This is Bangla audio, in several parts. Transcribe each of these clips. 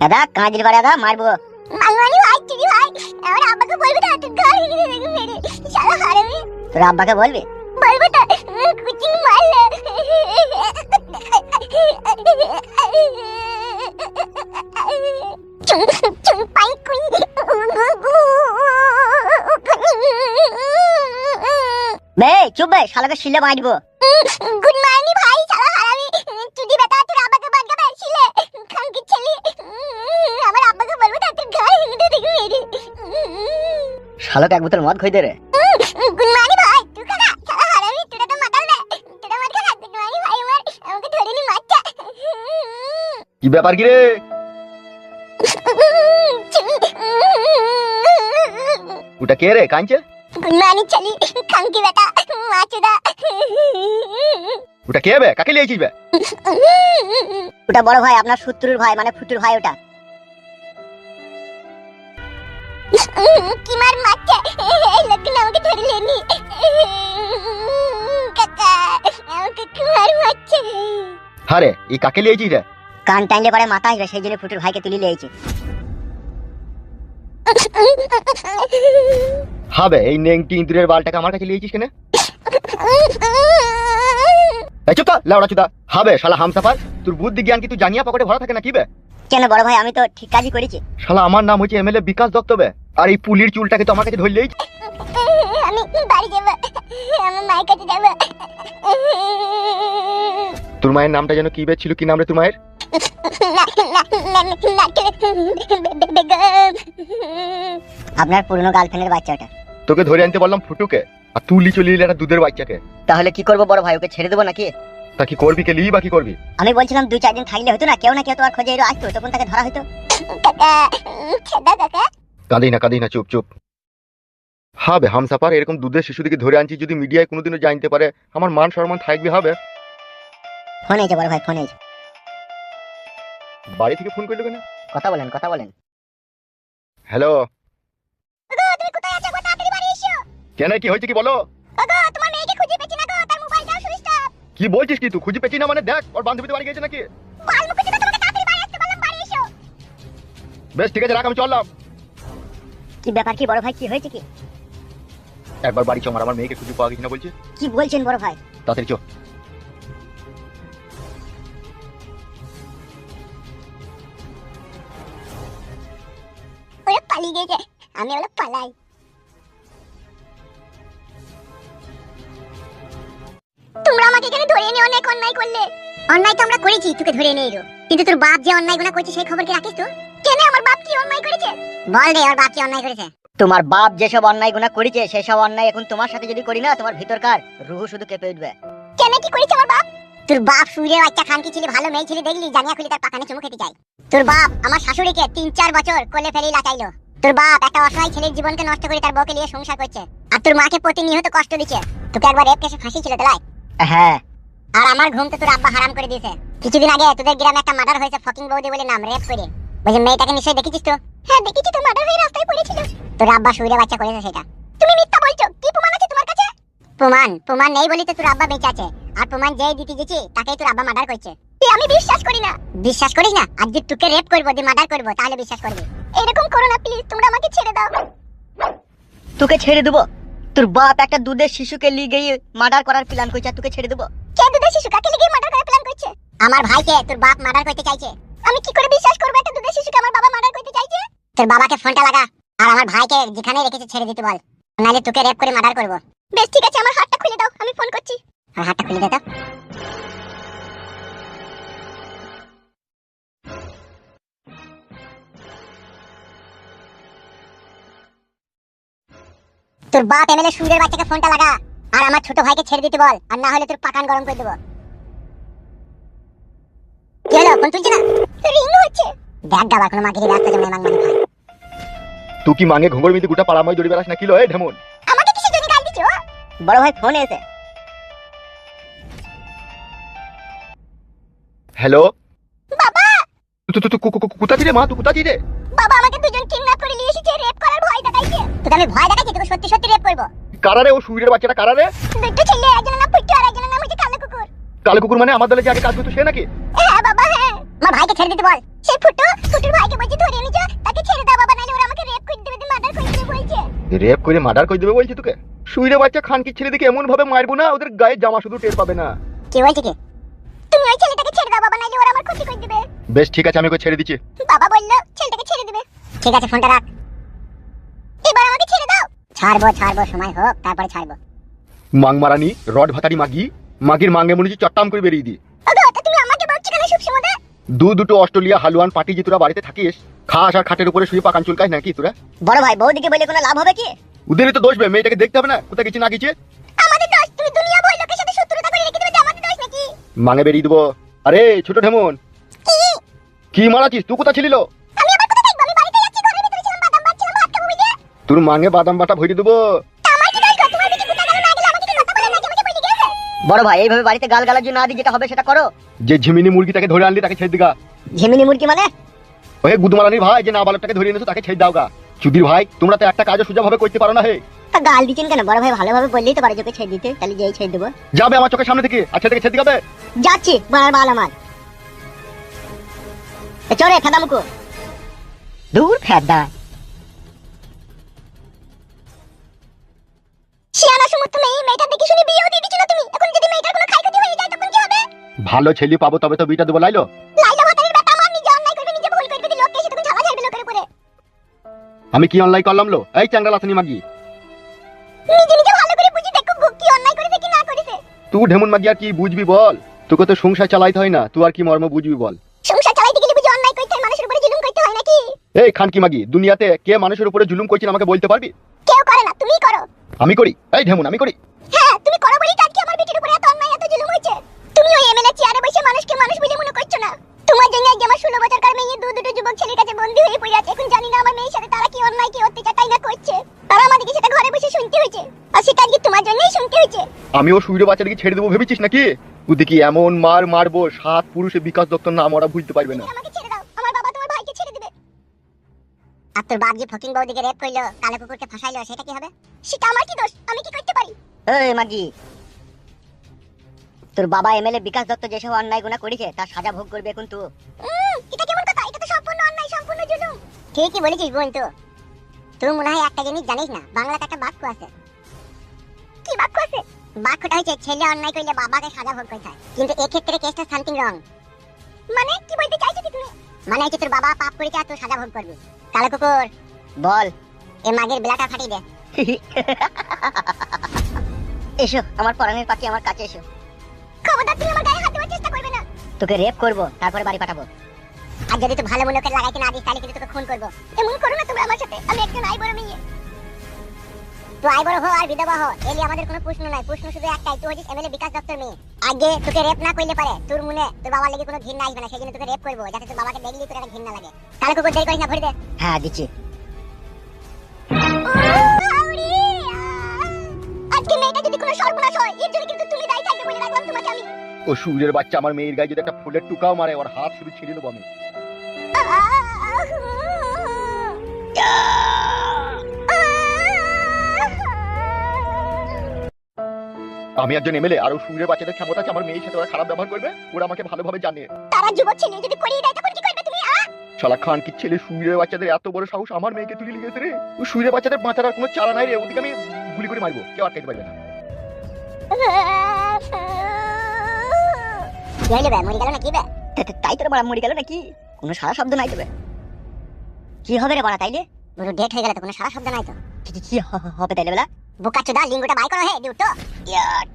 দাদা দাদা মারবো। বাঙালি ভাই চুরি ভাই আমার আব্বাকে বলবি না তুই ঘর গিয়ে দেখে মেরে। শালা হারামি। তোর আব্বাকে বলবি? বলব তো কুচিং মারলে। চুং চুং পাই কুই বে চুপ বে শালাকে শিলে মারবো গুড শালাকে এক বোতল মদ খই দে রে গুড মর্নিং ভাই তুই কাকা শালা হারামি তোরা তো মাতাল না তোরা মার কাকা গুড মর্নিং ভাই আমার আমাকে ধরে নি মারটা কি ব্যাপার কি রে? ওটা কে রে কাঞ্চে গুড মর্নিং চলি খানকি বেটা মাচুদা ওটা কে বে? কাকে লিয়েছিস বে? ওটা বড় ভাই আপনার শত্রুর ভাই মানে ফুটুর ভাই ওটা। কি মার মারছে আমাকে ধরে লেনি। কাকা আমাকে কি মার মারছে। হারে এই কাকে লিয়েছিস রে? কান টাইলে পরে মাথা আসবে সেই জন্য ফুটুর ভাইকে তুলি লিয়েছে। হবে এই নেংটি ইঁদুরের বালটাকে আমার কাছে লিয়েছিস কেন? এই চুপ কর, লাউড়া চুদা। হবে শালা হামসাফার তোর বুদ্ধি জ্ঞান কি তুই জানিয়া পকেটে ভরা থাকে না কি বে? কেন বড় ভাই আমি তো ঠিক কাজই করেছি। শালা আমার নাম হচ্ছে এমএলএ বিকাশ দত্ত বে। আর এই পুলির চুলটাকে তো আমার কাছে ধরলেই আমি বাড়ি যাব। আমার মায়ের কাছে যাব। তোর মায়ের নামটা যেন কি ছিল? কি নাম রে তোর মায়ের? আপনার পুরনো গার্লফ্রেন্ডের বাচ্চাটা। তোকে ধরে আনতে বললাম ফুটুকে আর তুলি চলে এলি একটা দুধের বাচ্চাকে। তাহলে কি করব বড় ভাই ওকে ছেড়ে দেবো নাকি? তা কি করবি কে লিই বা কি করবি? আমি বলছিলাম দু চার দিন থাকলে হতো না কেউ না কেউ তোমার খোঁজে এলো আসতো তখন তাকে ধরা হতো। কাকা কাকা। কাঁদি না কাঁদি না চুপ চুপ। হবে হামসাপার এরকম দুধের শিশুদিকে ধরে আনছি যদি মিডিয়ায় কোনোদিনও জানতে পারে আমার মান সম্মান থাকবে হবে ফোন এসে বড় ভাই ফোন বাড়ি থেকে ফোন করল কেন? কথা বলেন কথা বলেন। হ্যালো। গো তুমি কোথায় আছো? গো তাড়াতাড়ি বাড়ি এসো। কেন কি হয়েছে কি বলো? গো তোমার মেয়েকে খুঁজে পেছি না গো তার মোবাইলটাও সুইচ অফ কি বলছিস কি তুই? খুঁজে পেছি না মানে দেখ ওর বান্ধবীদের বাড়ি গেছে নাকি? বাল মুখে তোমাকে তাড়াতাড়ি বাড়ি আসতে বললাম বাড়ি এসো। বেশ ঠিক আছে রাখ আমি চললাম। কি ব্যাপার কি বড় ভাই কি হয়েছে কি? একবার বাড়ি চমার আমার মেয়েকে খুঁজে পাওয়া গেছে না বলছে? কি বলছেন বড় ভাই? তাড়াতাড়ি চো। ওরা পালিয়ে গেছে আমি ওরা পালাই। তোমরা আমাকে এখানে ধরে এনে অনেক অন্যায় করলে? অন্যায় তো আমরা করেছি তোকে ধরে এনে এলো। কিন্তু তোর বাপ যে অন্যায় গুণা করছে সেই খবর কি রাখিস তো কেন আমার বাপ কি অন্যায় করেছে? বল দে ওর বাপ কি অন্যায় করেছে? তোমার বাপ যেসব অন্যায় গুণা করেছে সেসব অন্যায় এখন তোমার সাথে যদি করি না তোমার ভিতরকার রুহু শুধু কেঁপে উঠবে। কেন কি করেছে আমার বাপ? তোর বাপ সুরে বাচ্চা খানকি ছেলে ভালো মেয়ে ছেলে দেখলি জানিয়া খুলি তার পাকানে চুমু খেতে চাই। তোর বাপ আমার শাশুড়িকে তিন চার বছর কোলে ফেলেই লাচাইলো। তোর বাপ একটা অসহায় ছেলের জীবনকে নষ্ট করে তার বউকে নিয়ে সংসার করছে। আর তোর মাকে প্রতিনিয়ত কষ্ট দিচ্ছে। তোকে একবার রেপ কেসে ফাঁসি ছিল তাই হ্যাঁ। আর আমার ঘুম তো তোর আব্বা হারাম করে দিয়েছে। কিছুদিন আগে তোদের গ্রামে একটা মার্ডার হয়েছে ফকিং বৌদি বলে নাম রেপ করে। বলছে মেয়েটাকে নিশ্চয়ই দেখেছিস তো? হ্যাঁ দেখেছি তো মার্ডার হয়ে রাস্তায় পড়েছিল। তোর আব্বা সুরে বাচ্চা করেছে সেটা। তুমি মিথ্যা বলছো। কি প্রমাণ আছে তোমার কাছে? প্রমাণ? প্রমাণ নেই বলি তো তোর আব্বা বেঁচে আছে। আর প্রমাণ যেই দিতে গেছি তাকেই তোর আব্বা মার্ডার করছে। আমি বিশ্বাস করি না। বিশ্বাস করিস না? আর যদি তোকে রেপ করব দিয়ে মার্ডার করব তাহলে বিশ্বাস করবি। এরকম করো না প্লিজ তোমরা আমাকে ছেড়ে দাও। তোকে ছেড়ে দেবো? তোর বাপ একটা দুধের শিশুকে লিয়ে গিয়ে মার্ডার করার প্ল্যান করছে তোকে ছেড়ে দেবো? কে দুধের শিশু? কাকে লিগে মার্ডার করার প্ল্যান করছে? আমার ভাইকে তোর বাপ মার্ডার করতে চাইছে। আমি কি করে বিশ্বাস করব? একটা দুধের শিশুকে আমার বাবা মার্ডার করতে চাইছে? তোর বাবাকে ফোনটা লাগা। আর আমার ভাইকে যেখানে রেখেছে ছেড়ে দিতে বল। নাহলে তোকে রেপ করে মার্ডার করব। বেশ, ঠিক আছে, আমার হাতটা খুলে দাও, আমি ফোন করছি। আর হাতটা খুলে দে তো। তোর বাপ এমএলএ সুরের বাচ্চাকে ফোনটা লাগা। আর আমার ছোট ভাইকে ছেড়ে দিতে বল। আর না হলে তোর পাকান গরম করে দেবো। কি হলো ফোন তুলছে না? হচ্ছে দেখ গাবা কোনো মাগিরি রাস্তা জমে মাং মাং খায়। তুই কি মাঙে ঘুঙর মিদি গোটা পাড়াময় দড়ি বেড়াস না এ ঢেমন? আমাকে কিসের জন্য গাল দিছো বড় ভাই ফোন এসে। হ্যালো? বাবা! তুই তুই কোথা রে মা? তুই কোথা রে বাবা আমাকে দুজন কিডন্যাপ করে নিয়ে এসেছে রেপ করার ভয় দেখাইছে। তোকে আমি ভয় দেখাইছি তোকে সত্যি সত্যি রেপ করব। কারারে ও সুইরের বাচ্চাটা কারারে? দুটো ছেলে একজনের নাম পুট্টু আর একজনের নাম হচ্ছে কালো কুকুর। কালো কুকুর মানে আমার দলে যে আগে কাজ করতো সে নাকি? হ্যাঁ বাবা হ্যাঁ। আমার ভাইকে ছেড়ে দিতে বল। সেই ফুটু ফুটুর ভাইকে বলছি ধরে নিছো তাকে ছেড়ে দাও বাবা নাইলে ওরা আমাকে রেপ করে দেবে মার্ডার করে দেবে বলছে। রেপ করে মার্ডার করে দেবে বলছি তোকে? শুইরে বাচ্চা খানকির ছেলে দিকে এমন ভাবে মারবো না ওদের গায়ে জামা শুধু টের পাবে না। কি বলছে কি? তুমি ওই ছেলেটাকে ছেড়ে দাও বাবা নাইলে ওরা আমার ক্ষতি করে দেবে। বেশ ঠিক আছে আমি ওকে ছেড়ে দিচ্ছি। বাবা বলল ছেলেটাকে ছেড়ে দেবে। ঠিক আছে ফোনটা রাখ। এবার আমাকে ছেড়ে দাও। ছাড়বো ছাড়বো সময় হোক তারপরে ছাড়বো। মাং মারানি রড ভাতারি মাগি মাগির মাঙ্গে মনে চট্টাম করে বেরিয়ে দি ওগো তা তুমি আমাকে বলছো কেন সব সময় দু দুটো অস্ট্রেলিয়া হালুয়ান পার্টি যে তোরা বাড়িতে থাকিস খাস আর খাটের উপরে শুয়ে পাকান চুলকাস নাকি তোরা? বড় ভাই বৌদিকে বলে কোনো লাভ হবে কি? ওদেরই তো দোষ বে মেয়েটাকে দেখতে হবে না কোথায় গেছে না গেছে? আমাদের দোষ তুমি দুনিয়া বই লোকের সাথে শত্রুতা করে রেখে দেবে আমাদের দোষ নাকি? মাঙে বেরিয়ে দেবো। আরে ছোট ঢেমন। কি? মারাছিস? তুই কোথা ছিলিল? তোর মাঙে বাদাম বাটা ভরে দেবো আমার কি দোষ গো? তোমার বেটি কোথায় গেল না গেল আমাকে কি কথা বলে নাকি আমাকে বলে গেছে বড় ভাই এইভাবে বাড়িতে গাল গালার জন্য আদি যেটা হবে সেটা করো। যে ঝিমিনি মুরগিটাকে ধরে আনলি তাকে ছেড়ে দিগা। ঝিমিনি মুরগি মানে? ওহে গুদমারানির ভাই যে না বালকটাকে ধরে এনেছো তাকে ছেড়ে দাও গা। চুদির ভাই তোমরা তো একটা কাজও সোজা ভাবে করতে পারো না হে। তা গাল দিচ্ছেন কেন? বড় ভাই ভালোভাবে বললেই তো পারে ওকে ছেড়ে দিতে। তাহলে যেই ছেড়ে দেবো। যাবে আমার চোখের সামনে থেকে আচ্ছা থেকে ছেড়ে দিগাবে? যাচ্ছি বাড়ার বাল আমার। চলে ফেদা মুকু দূর ফেদা। শিয়ানা সমস্ত মেয়ে মেয়েটা দেখে শুনে বিয়েও দিয়ে দিচ্ছিল তুমি? এখন যদি মেয়েটার কোনো খাই হয়ে যায় তখন কি হবে? ভালো ছেলে পাবো তবে তো বিটা দেবো লাইলো। লাইলা ভাতারির বেটা আমার নিজে অন্যায় করবে নিজে ভুল করবে লোককে এসে তখন ঝালা ঝাড়বে লোকের উপরে। আমি কি অনলাইন করলাম লো? এই চ্যাংড়া লাথানি মাগি। নিজে নিজে ভালো করে বুঝি দেখো কি অন্যায় করেছে কি না করেছে। তুই ঢেমন মাগি আর কি বুঝবি বল? তোকে তো সংসার চালাইতে হয় না তুই আর কি মর্ম বুঝবি বল? সংসার চালাইতে গেলে বুঝি অন্যায় করতে হয় মানুষের উপরে জুলুম করতে হয় নাকি? এই খানকি মাগি দুনিয়াতে কে মানুষের উপরে জুলুম করছেন আমাকে বলতে পারবি কেউ করে না তুমিই করো আমি করি। এই ঢেমন আমি করি। হ্যাঁ তুমি করো বলেই তো আজকে আমার বেটির উপরে এত অন্যায় এত জুলুম হয়েছে? তুমি ওই এমএলএ চেয়ারে বসে মানুষকে মানুষ বলে মনে করছ না? তোমার জন্য আজকে আমার ষোলো বছরকার মেয়ে দু দুটো যুবক ছেলের কাছে বন্দী হয়ে পড়ে আছে। এখন জানি না আমার মেয়ের সাথে তারা কি অন্যায় কি অত্যাচার তাই না করছে। তারা আমাদেরকে সেটা ঘরে বসে শুনতে হয়েছে। আর সেটা আজকে তোমার জন্যই শুনতে হয়েছে। আমি আমিও সুইরে বাচ্চাটাকে ছেড়ে দেবো ভেবেছিস নাকি? তুই দেখি এমন মার মারবো? সাত পুরুষে বিকাশ দত্তর নাম ওরা বুঝতে পারবে না। আর তোর বাপ যে ফকিং বৌদিকে রেপ করল কালো কুকুরকে ফাঁসাইলো সেটা কি হবে? সেটা আমার কি দোষ? আমি কি করতে পারি? এই মাগি তোর বাবা এমএলএ বিকাশ দত্ত যেসব অন্যায় গুণা করেছে তার সাজা ভোগ করবে এখন তুই এটা কেমন কথা? এটা তো সম্পূর্ণ অন্যায় সম্পূর্ণ জুলুম। ঠিকই বলেছিস বোন তো তুই মনে হয় একটা জিনিস জানিস না? বাংলাতে একটা বাক্য আছে। কি বাক্য আছে? বাক্যটা হচ্ছে ছেলে অন্যায় করলে বাবাকে সাজা ভোগ করতে হয়। কিন্তু এক্ষেত্রে কেসটা সামথিং রং মানে কি বলতে চাইছো কি তুমি? মানে হচ্ছে তোর বাবা পাপ করেছে আর তুই সাজা ভোগ করবি। কালো কুকুর। বল এ মাগের বেলাটা দে। এসো আমার পরাণের পাখি আমার কাছে এসো। খবরদার তুমি আমার গায়ে হাত দেওয়ার চেষ্টা করবে না। তোকে রেপ করব তারপরে বাড়ি পাঠাবো। আর যদি তুই ভালো মনে করে লাগাইতে না দিস তাহলে কিন্তু তোকে খুন করব। এমন করো না তুমি আমার সাথে আমি একজন আই বড় মেয়ে। তুই আই বড় হো আর বিধবা হো এলি আমাদের কোনো প্রশ্ন নাই। প্রশ্ন শুধু একটাই তুই হচ্ছিস এমএলএ বিকাশ দত্তর মেয়ে। আগে তোকে রেপ না করলে পারে তোর মনে তোর বাবার লেগে কোনো ঘৃণা আসবে না সেই জন্য তোকে রেপ করব যাতে তোর বাবাকে দেখলি তোর একটা ঘৃণা লাগে। তাহলে কুকুর দেরি করিস না ভরে দে। হ্যাঁ দিচ্ছি আজকে মেয়েটা যদি কোনো সর্বনাশ হয় এর জন্য কিন্তু তুমি দায়ী থাকবে বলে রাখলাম তোমাকে আমি। ও সুরের বাচ্চা আমার মেয়ের গায়ে যদি একটা ফুলের টুকাও মারে ওর হাত শুধু ছিঁড়ে নেব আমি। আমি একজন এমএলএ আর ও সুরের বাচ্চাদের ক্ষমতা আছে আমার মেয়ের সাথে ওরা খারাপ ব্যবহার করবে? ওরা আমাকে ভালোভাবে জানে। তারা যুবক ছেলে যদি করিয়ে দেয় শালা খান কি ছেলে সুরের বাচ্চাদের এত বড় সাহস আমার মেয়েকে তুলে লিখেছে রে? ও সুরের বাচ্চাদের বাঁচার আর কোনো চারা নাই রে ওদিকে আমি গুলি করে মারবো কেউ আটকাতে পারবে না। কি হইল বে? মরে গেল না কি বে? তা- তা- তাই তোর বাড়া মরে গেল নাকি? কোনো সারা শব্দ নাই তবে কি হবে রে বাড়া তাইলে? পুরো ডেট হয়ে গেল তো কোনো সারা শব্দ নাই তো। কি- হবে তাইলে বেলা? বোকা চোদা লিঙ্গটা বাই করো হে ডিউটো ইয়াট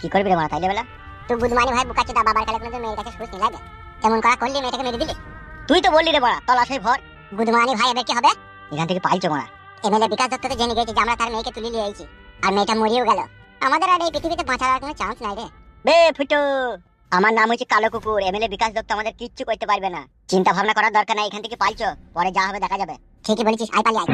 কি করবি রে বাড়া তাইলে বেলা? তুই বুধমানি ভাই বোকা চোদা বাবার কালে কোনো মেয়ের কাছে সুস নিলাবে তেমন করা করলি মেয়েটাকে মেরে দিলি? তুই তো বললি রে বাড়া তলাশে ভর। বুধমানি ভাই এবার কি হবে? এখান থেকে পাইছো বাড়া। এমএলএ বিকাশ দত্ত তো জেনে গেছে যে আমরা তার মেয়েকে তুলে নিয়ে আইছি আর মেয়েটা মরিও গেল। আমাদের আর এই পৃথিবীতে বাঁচার আর কোনো চান্স নাই রে। বে ফুটো আমার নাম হচ্ছে কালো কুকুর। এমএলএ বিকাশ দত্ত আমাদের কিচ্ছু করতে পারবে না। চিন্তা ভাবনা করার দরকার নাই এখান থেকে পাইছো পরে যা হবে দেখা যাবে। ঠিকই বলেছিস আই পালি আই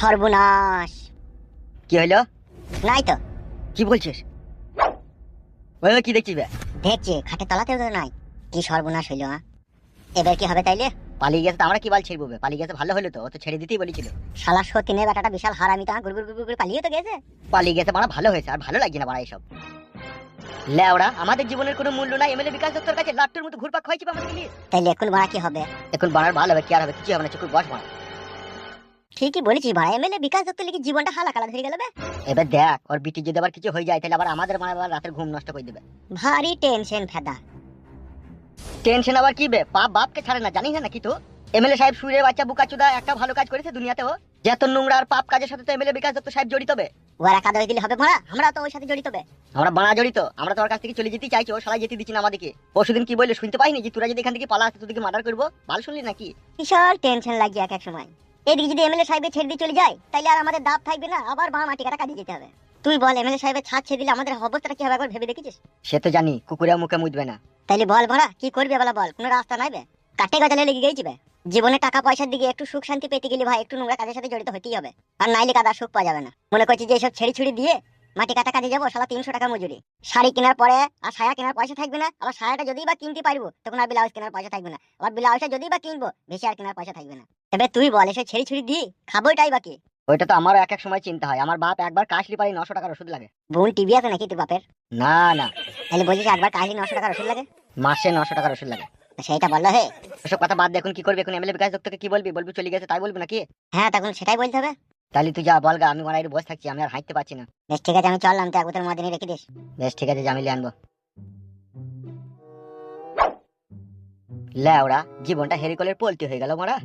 সর্বনাশ। কি হইল নাই তো। কি বলছিস? ওই কি দেখছিস বে? দেখছি খাটে তলাতেও তো নাই। কি সর্বনাশ হইল হ্যাঁ এবার কি হবে তাইলে? পালিয়ে গেছে তো আমরা কি বাল ছেড়বো বে? পালিয়ে গেছে ভালো হলো তো ও তো ছেড়ে দিতেই বলেছিল। শালা সতীনের বেটাটা বিশাল হারামি তো গুড় গুড় গুড় পালিয়ে তো গেছে। পালিয়ে গেছে মারা ভালো হয়েছে আর ভালো লাগছে না মারা এইসব লেওড়া আমাদের জীবনের কোনো মূল্য নাই এমএলএ বিকাশ দত্তর কাছে লাট্টুর মতো ঘুরপাক খাইছি আমাদের তাইলে এখন মারা কি হবে? এখন বানার ভালো হবে কি আর হবে কিছু হবে না চুকুর বস মারা। ঠিকই বলেছিস ভাড়া এমএলএ বিকাশ দত্ত লিখে জীবনটা হালা কালা ধরে গেল বে। এবার দেখ ওর বিটি যদি আবার কিছু হয়ে যায় তাহলে আবার আমাদের মানে আবার রাতের ঘুম নষ্ট করে দেবে। ভারী টেনশন ফেদা। টেনশন আবার কি বে? পাপ বাপকে ছাড়ে না জানিস না কি তো এমএলএ সাহেব সুরের বাচ্চা বুকাচুদা একটা ভালো কাজ করেছে দুনিয়াতে ও। যত নোংরা আর পাপ কাজের সাথে তো এমএলএ বিকাশ দত্ত সাহেব জড়িত বে। ওরা কাদা দিলে হবে ভাড়া আমরা তো ওর সাথে জড়িত বে। আমরা বানা জড়িত আমরা তোর কাছ থেকে চলে যেতে চাইছি ও শালা যেতে দিচ্ছি না আমাদেরকে। পরশুদিন কি বললে শুনতে পাইনি যে তোরা যদি এখান থেকে পালা আসতে তোদেরকে মার্ডার করব? ভালো শুনলি নাকি? বিশাল টেনশন লাগছে এক এক সময়। এদিকে যদি এমএলএ সাহেবের ছেড়ে দিয়ে চলে যায় তাহলে আর আমাদের দাব থাকবে না আবার বাঁ মাটি কাটা কাটিয়ে যেতে হবে। তুই বল এমএলএ সাহেবের ছাদ ছেড়ে দিলে আমাদের অবস্থাটা কি হবে একবার ভেবে দেখেছিস? সে তো জানি কুকুরেও মুখে মুদবে না। তাইলে বল ভরা কি করবি বলা বল কোনো রাস্তা নাই বে? কাটে গজালে লেগে গেছি বে? জীবনে টাকা পয়সার দিকে একটু সুখ শান্তি পেতে গেলে ভাই একটু নোংরা কাজের সাথে জড়িত হতেই হবে। আর নাইলে কাদা সুখ পাওয়া যাবে না। মনে করছি যে এসব ছেড়ে ছুড়ি দিয়ে মাটি কাটা কাজে যাব সালা তিনশো টাকা মজুরি। শাড়ি কেনার পরে আর সায়া কেনার পয়সা থাকবে না আবার সায়াটা যদি বা কিনতে পারব তখন আর ব্লাউজ কেনার পয়সা থাকবে না আবার ব্লাউজটা যদি বা কিনবো বেশি আর কেনার পয়সা থাকবে না। তবে তুই বল এসে ছেড়ে ছুড়ি দিয়ে খাবোটাই বাকি ওইটা তো আমারও এক এক সময় চিন্তা হয় আমার বাপ একবার কাশলি পারি নশো টাকার ওষুধ লাগে। বোন টিভি আছে নাকি তোর বাপের? না না। তাহলে বলছিস একবার কাহিনী নশো টাকার ওষুধ লাগে? মাসে নশো টাকার ওষুধ লাগে। তা সেইটা বলল হে। ওসব কথা বাদ দেখুন কি করবি? এখন এমএলএ বিকাশ দত্তকে কি বলবি? বলবি চলে গেছে তাই বলবি নাকি? হ্যাঁ তখন সেটাই বলতে হবে। তাহলে তুই যা বল গা আমি মারাই বসে থাকছি আমি আর হাঁটতে পারছি না। বেশ ঠিক আছে আমি চললাম তুই একবার মাদিনে রেখে দিস। বেশ ঠিক আছে জামিলি আনব লে ওরা জীবনটা হেরিকলের পল্টি হয়ে গেল মারা।